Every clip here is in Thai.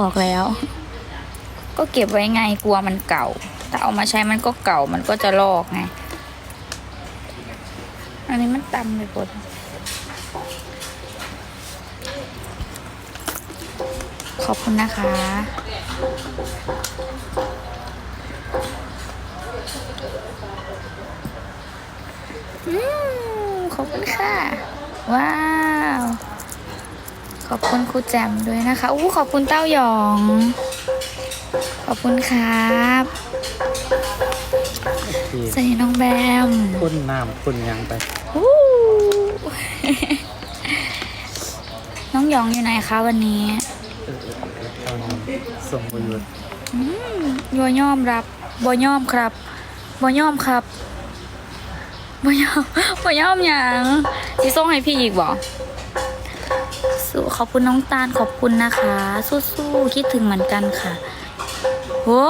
บอกแล้ว ก็เก็บไว้ไงกลัวมันเก่า ถ้าเอามาใช้มันก็เก่ามันก็จะลอกไง อันนี้มันตำไปหมดขอบคุณนะคะ อืม ขอบคุณค่ะ ว้าว ขอบคุณครูแจมด้วยนะคะอู้ขอบคุณเต้าหยอง ขอบคุณครับที่สวัสดีน้องแบมพ่นน้ำพ่นหยังไปอู้น้องหยองอยู่ไหนคะวันนี้เออตอนนี้ส่งประโยชน์อืมยัวยอมรับบ่ยอมครับบ่ยอมครับบ่ยอมบ่ยอมหยังสิส่งให้พี่อีกบ่ สู้ขอบคุณน้องตาลขอบคุณนะคะ สู้ๆคิดถึงเหมือนกันค่ะโว้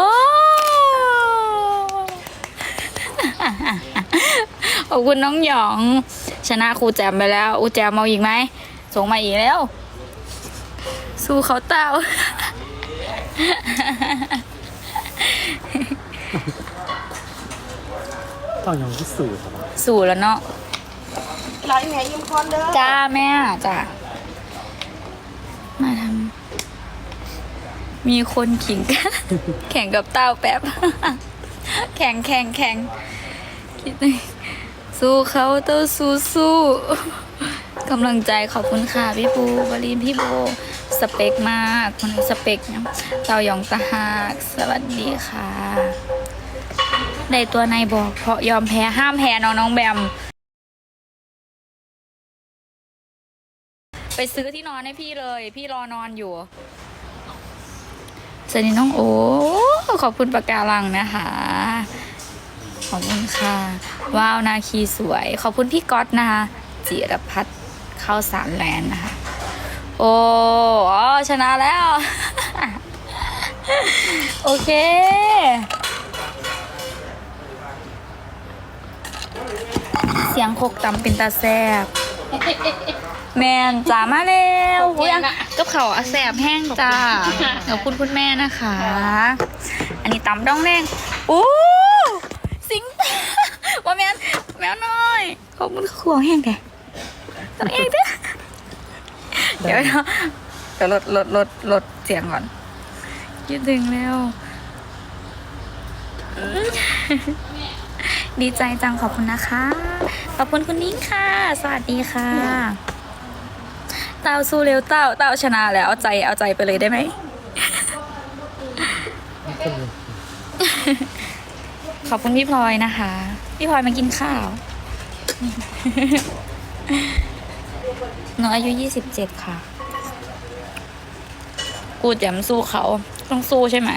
ขอบคุณน้องหยอง ชนะครูแจมไปแล้วอูแจมเอาอีกไหมส่งมาอีกแล้ว สู้เขาเต้าต้องยังพิสูจน์ครับสู่แล้วเนาะไหลแม่ยิ้มคอนเด้อจ้าแม่จ้ามาทำ มีคนขิงกันแข่งกับเต้าแป๊บ แข่งแข่งแข่งคิดหนึ่งสู้เขาเต้าสู้สู้กำลังใจขอบคุณค่ะพี่ปูบรินพี่โบสเปกมากคนนี้สเปกนะเต้ายองตาหากสวัสดีค่ะได้ตัวในบอกเพราะยอมแพ้ห้ามแพ้น้องน้องแบม ไปซื้อที่นอนให้พี่เลย พี่รอนอนอยู่ สวัสดีน้องโอ้ขอบคุณปากการังนะคะ ขอบคุณค่ะ ว้าวนาคีสวย ขอบคุณพี่ก๊อตนะคะ จิรพัฒน์เข้าสารแลนด์นะคะ โอ้อ๋อชนะแล้ว โอเคเสียงโคกตำเป็นตาแซบ แมนจ้ามาเร็วอุ๊ยกับเขาวอะแสบแห้งจ้าขอบคุณคุณแม่นะคะ อันนี้ตำดองแดงโอ้สิงตาว่าแมนแมวน้อยขอบคุณขวแห้งแกตัวเองเด้อเดี๋ยวเดี๋ยวเดี๋ยวลดลดลดลดเสียงก่อนคิดถึงแล้ว ดีใจจังขอบคุณนะคะ ขอบคุณคุณนิ้งค่ะ สวัสดีค่ะ เต้าสู้เร็วเต้าเต้าชนะแล้วเอาใจเอาใจไปเลยได้ไหมขอบคุณพี่พลอยนะคะ พี่พลอยมากินข้าวหนูอายุยี่สิบเจ็ดค่ะ กูแจมสู้เขา ต้องสู้ใช่ไหม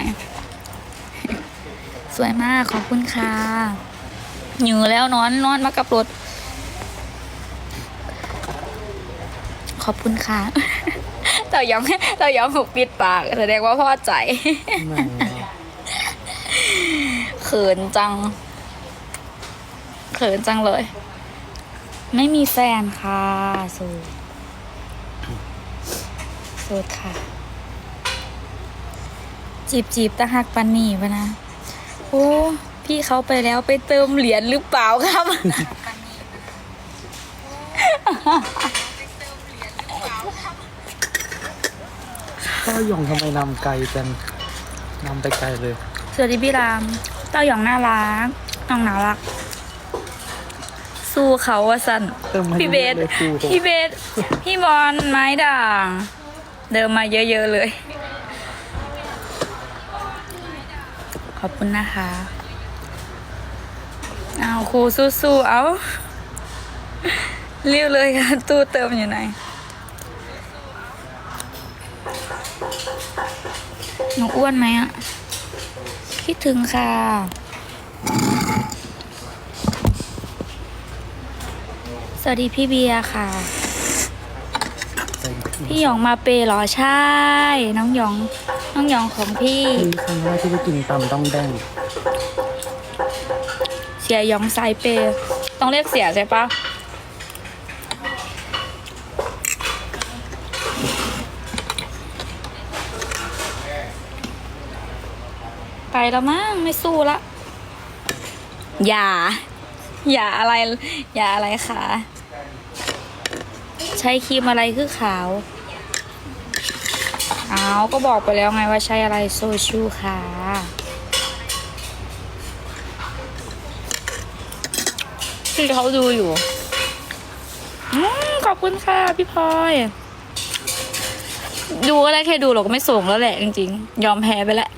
สวยมากขอบคุณค่ะหยูแล้วนอนนอนมากับรถ ขอบคุณค่ะ เรายอมเรายอมถูกปิดปากแสดงว่าพ่อใจเขินจัง เขินจังเลย ไม่มีแฟนค่ะสูสูดค่ะ จีบจีบตะหักปันนี่ปะนะโอ้พี่เขาไปแล้วไปเติมเหรียญหรือเปล่าครับ เต้าหยองทำไมนำไกลจังนำไปไกลเลยสวัสดีพี่รามเต้าหยองน่ารักน้องน่ารัก สู้เขาว่าสันเติมมาพี่เบสเยอะๆเลยครูพี่เบสพี่บอลไม้ด่าง เดิมมาเยอะๆเลย ขอบคุณนะคะเอาครูสู้ๆเอาเรียวเลยค่ะ ตู้เติมอยู่ไหน หนูอ้วนไหมอะคิดถึงค่ะ สวัสดีพี่เบียร์ค่ะ พี่หยองมาเปย์เหรอใช่ น้องหยอง น้องหยองของพี่นี่ครั้งแรกที่ได้กินตำต้องแดง เสียหยองสายเปย์ต้องเรียกเสียใช่ปะ แล้วมั้งไม่สู้ละอย่า อย่าอะไร อย่าอะไรค่ะ ใช้ครีมอะไรคือขาวเอาก็บอกไปแล้วไงว่าใช้อะไรโซชูค่ะ ที่เขาดูอยู่อมขอบคุณค่ะ พี่พลอย ดูก็ได้แค่ดูหรอกก็ไม่ส่งแล้วแหละจริงๆ ยอมแพ้ไปแล้ว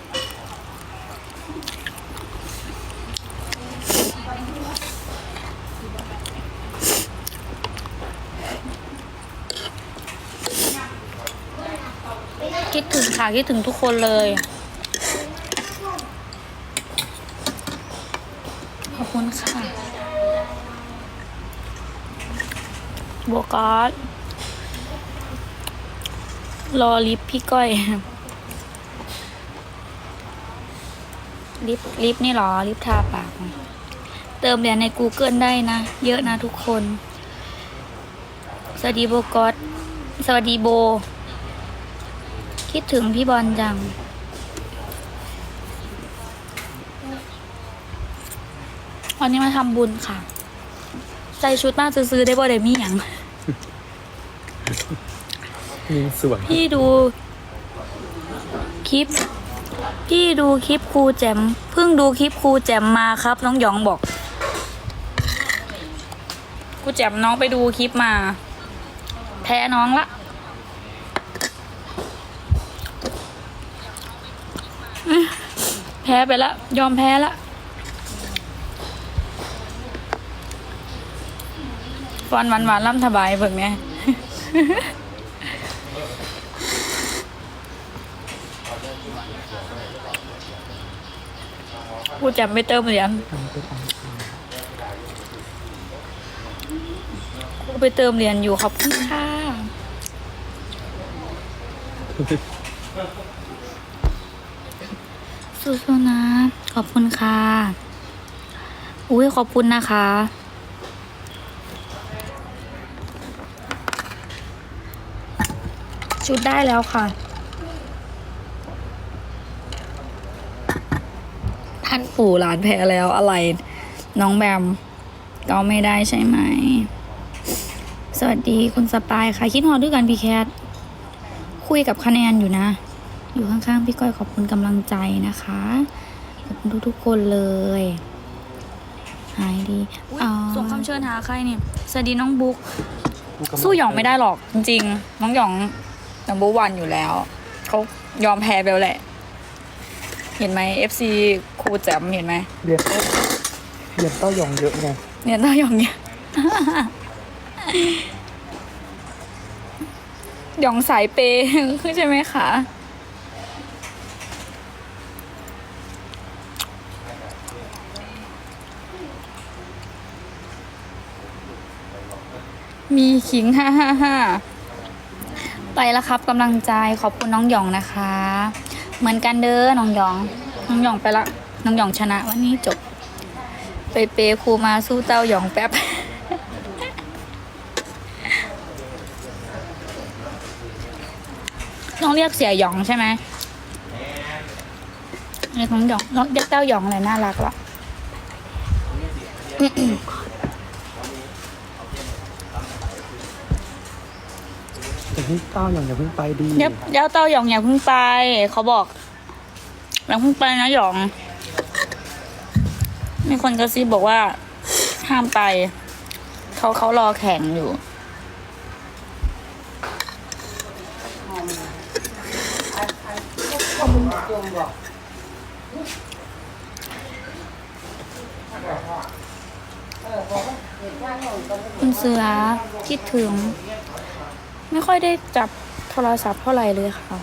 คิดถึงค่ะคิดถึงทุกคนเลย ขอบคุณค่ะโบกอสรอลิฟพี่ก้อยลิฟลิฟนี่หรอ ลิฟทาปาก เติมเหรียญใน Google ได้นะ เยอะนะทุกคน สวัสดีโบกอสสวัสดีโบ คิดถึงพี่บอลจัง วันนี้มาทำบุญค่ะ ใส่ชุดมากซื้อๆได้บ่ได้มีอย่าง มีสวยพี่ดู คลิป พี่ดูคลิปครูแจมเพิ่งดูคลิปครูแจมมาครับ น้องหยองบอกครูแจมน้องไปดูคลิปมา แพ้น้องละอื้อ แพ้ไปละ ยอมแพ้ละ ฟอนหวานหวานล่ำถบายเบิ่งไงกูจะไม่เติมเหรียญทำเป็นอันกูไปเติมเหรียญอยู่ขอบคุณค่ะ สู้ๆนะ ขอบคุณค่ะ อุ้ยขอบคุณนะคะ ชุดได้แล้วค่ะ ท่านปู่หลานแพ้แล้วอะไร น้องแบม ก็ไม่ได้ใช่ไหม สวัสดีคุณสปายค่ะ คิดฮอดด้วยกันพี่แคท คุยกับคะแนนอยู่นะ อยู่ข้างๆพี่ก้อยขอบคุณกำลังใจนะคะ ขอบคุณทุกๆคนเลย หายดีส่งคำเชิญหาใครเนี่ยสวัสดีน้องบุ๊กกูกำลัสู้หยองไม่ได้หรอกจริงๆน้องหยองนัมเบอร์วันอยู่แล้ว เขายอมแพ้ไปแล้วแหละ เห็นไหม FC ครูแจมเห็นไหมเรียนเต้าเรียนเต้ายองเยอะไงเนี่ยต้องหยองเนี่ยหยองสายเปย์ใช่ไหมคะ มีขิงฮ่าฮ่าฮ่าไปแล้วครับกำลังใจขอบคุณน้องหยองนะคะ เหมือนกันเด้อน้องหยอง น้องหยองไปละน้องหยองชนะวันนี้จบ ไปเปครูมาสู้เต้าหยองแป๊บน้องเรียกเสียหยองใช่ไหมเรียกน้องหยองน้องเรียกเต้าหยองอะไรน่ารักละ แต่ที่เต้าหยองอย่าเพิ่งไปดีเดี๋ยวเดี๋ยวเต้าหยองอย่าเพิ่งไป เขาบอกอย่าเพิ่งไปนะหยอง มีคนกระซิบบอกว่า ห้ามไป เขาเขารอแข่งอยู่คุณเสือคิดถึง ไม่ค่อยได้จับโทรศัพท์เท่าไหร่เลยค่ะ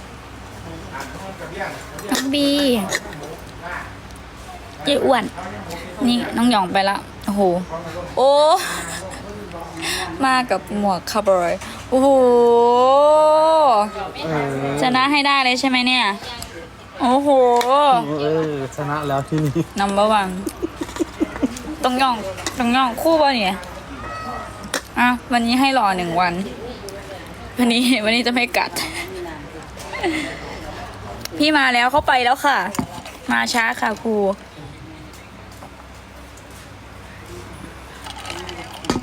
น้องบีเย้อ้วน นี่น้องหยองไปละ โอ้โห โอ้ มากับหมวกคาร์บอยโอ้โห เออชนะให้ได้เลยใช่ไหมเนี่ย โอ้โห เออชนะแล้วที่นี่นัมเบอร์วันต้องย่องต้องย่องคู่ป่ะเนี่ย อะ วันนี้ให้รอหนึ่งวัน วันนี้วันนี้จะไม่กัด พี่มาแล้วเขาไปแล้วค่ะ มาช้าค่ะครู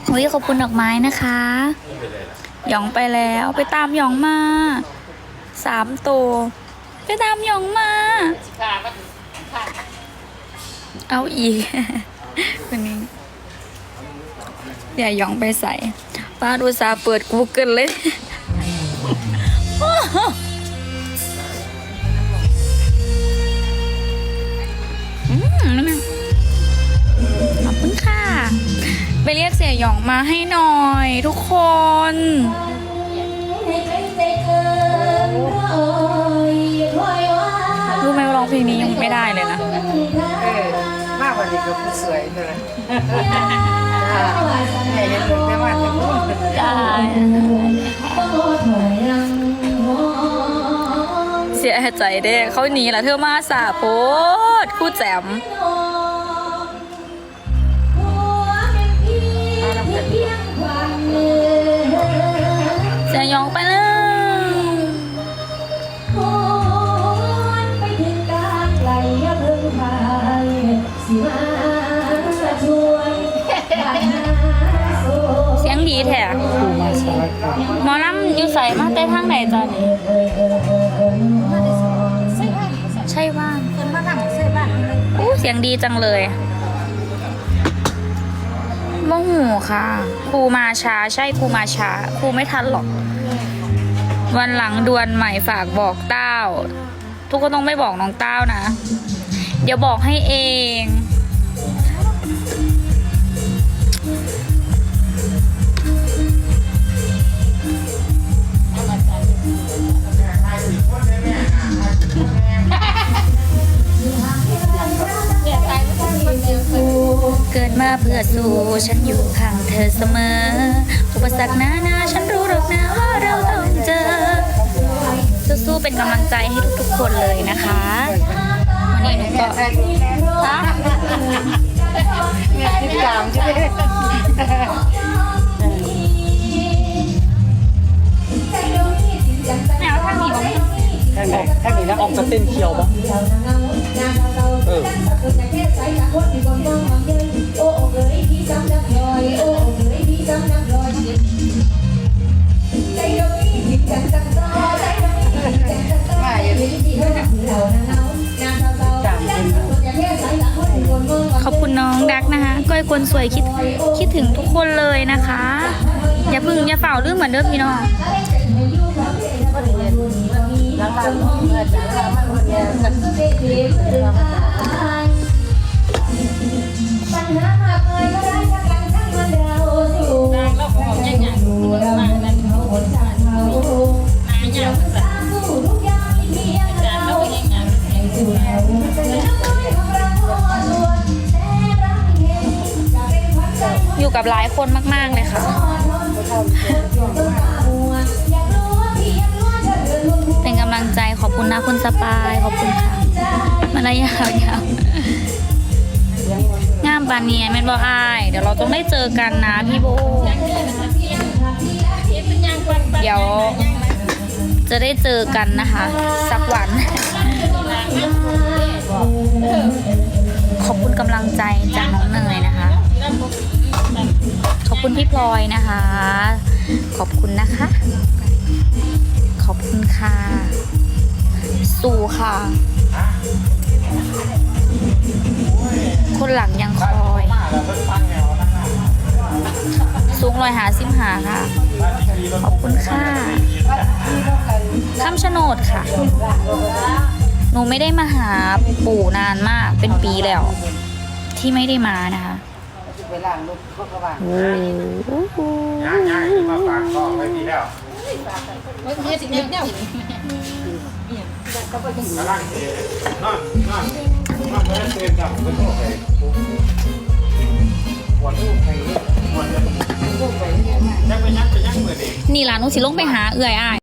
อุ้ยขอบคุณดอกไม้นะคะ หยองไปแล้วไปตามหยองมาสามตัวไปตามหยองมา เอาอีกคนนี้อย่าหยองไปใส่ป้าดูซาเปิด Google เลย อืมขอบคุณค่ะ ไปเรียกเสียหยองมาให้หน่อยทุกคน รู้ไหมว่าร้องเพลงนี้ยังไม่ได้เลยนะ เออมากกว่านี้ก็ผู้สวยเลยแม่ยังเป็นแม่ว่าจะพูด เสียใจเด้เขาหนีแล้วเธอมาสาโพดคู่แจมเสียองไปแล้วเสียงดีแท้มาช้าค่ะหมอล อยู่ใส่มาแต่ทางไหนตอนนี้ใช่ว่าคนมาทำเสื้อบ้านเลยอู้เสียงดีจังเลยโมโหค่ะครูมาช้าใช่ครูมาช้าครูไม่ทันหรอก วันหลังดวนใหม่ฝากบอกเต้า ทุกคนต้องไม่บอกน้องเต้านะ เดี๋ยวบอกให้เอง เกิดมาเพื่อสู้ฉันอยู่ข้างเธอเสมอ อุปสรรคหนานาฉันรู้หรอกนะว่าเราต้องเจอ สู้ๆเป็นกำลังใจให้ทุกๆคนเลยนะคะ วันนี้หนูก็ฮะแม่ที่ตามใช่ไหมแมวท่านนี้บอกแค่นี้แค่นี้นะออกจะเต้นเคียวปะเออ ขอบคุณน้องดักนะคะ ก้อยคนสวยคิดคิดถึงทุกคนเลยนะคะ อย่าเพึ่งอย่าเฝ้าลืมเหมือนเดิมพี่น้องก็เรียนหลังๆเมื่อจากหลังๆเนี่ยสักปัญหาหากเอ่ยก็ได้จากกันทั้งวันเราสู่นางเราของยังไงมานั่นเขาหนทางเขานางยังสามสู้ อยู่กับหลายคนมาก ๆ เลยค่ะอ่อนทนคนต้นตากรู้ว่าพี่ยังรู้ว่าจะเป็นกำลังใจขอบคุณนะคุณสปาย ขอบคุณค่ะมาระยะยาวงามปานเนียแม่นบออาย เดี๋ยวเราต้องได้เจอกันนะพี่โบ เดี๋ยวจะได้เจอกันนะคะ สักวัน ใจจากน้องเนยนะคะ ขอบคุณพี่พลอยนะคะ ขอบคุณนะคะ ขอบคุณค่ะ สู่ค่ะ คนหลังยังคอย สูงรอยหาซิมหาค่ะ ขอบคุณค่ะคำชะโนดค่ะหนูไม่ได้มาหาปู่นานมากเป็นปีแล้ว ที่ไม่ได้มานะคะเวลาลูกเขาก็ว่าโอ้โหย่างย่างขึ้นมาฝากกล้องไว้ดีแล้วกำลังเทนอนนอนนอนเมื่อเตือนจับก็ต้องไปปวดลูกไปปวดจะไปยักไปยักเปิดเองนี่ล่ะหนูสิลงไปหาเอื่อยอ้าย